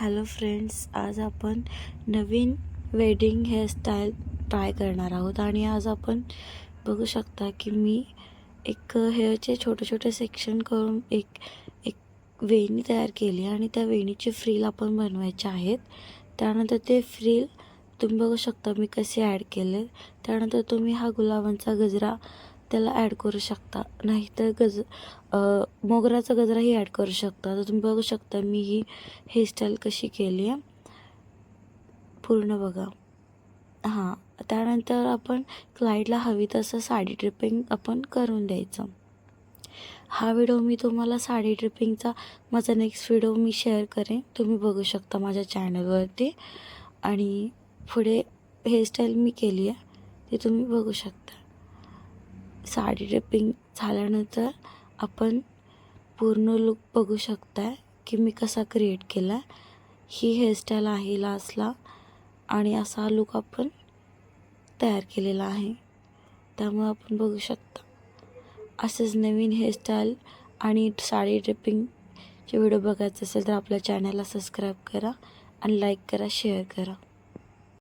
Hello friends आज आपण नवीन wedding hairstyle try करणार आहोत आणि आज आपण बघू शकता की मी एक हेअरचे छोटे छोटे सेक्शन करून एक एक वेणी तयार केली आणि त्या वेणीचे फ्रील आपण बनवायचे आहेत. त्यानंतर ते फ्रील तुम्ही बघू शकता मी कसे ॲड केले. त्यानंतर तुम्ही हा गुलाबांचा गजरा त्याला ॲड करू शकता. नाहीतर गज मोगऱ्याचा गजराही ॲड करू शकता. तर तुम्ही बघू शकता मी ही हेअरस्टाईल कशी केली आहे. पूर्ण बघा. हां त्यानंतर आपण क्लायंटला हवी तसं साडी ट्रिपिंग आपण करून द्यायचं. हा व्हिडिओ मी तुम्हाला साडी ट्रिपिंगचा माझा नेक्स्ट व्हिडिओ मी शेअर करेन. तुम्ही बघू शकता माझ्या चॅनलवरती आणि पुढे हेअरस्टाईल मी केली आहे. ते तुम्ही बघू शकता. साडी ड्रेपिंग झाल्यानंतर आपण पूर्ण लुक बघू शकताय की मी कसा क्रिएट केला ही हेअरस्टाईल आहे लास्टला आणि असा लुक आपण तयार केलेला आहे. त्यामुळे आपण बघू शकता. असेच नवीन हेअरस्टाईल आणि साडी ड्रेपिंगचे व्हिडिओ बघायचे असेल तर आपल्या चॅनलला सबस्क्राईब करा आणि लाईक करा शेअर करा.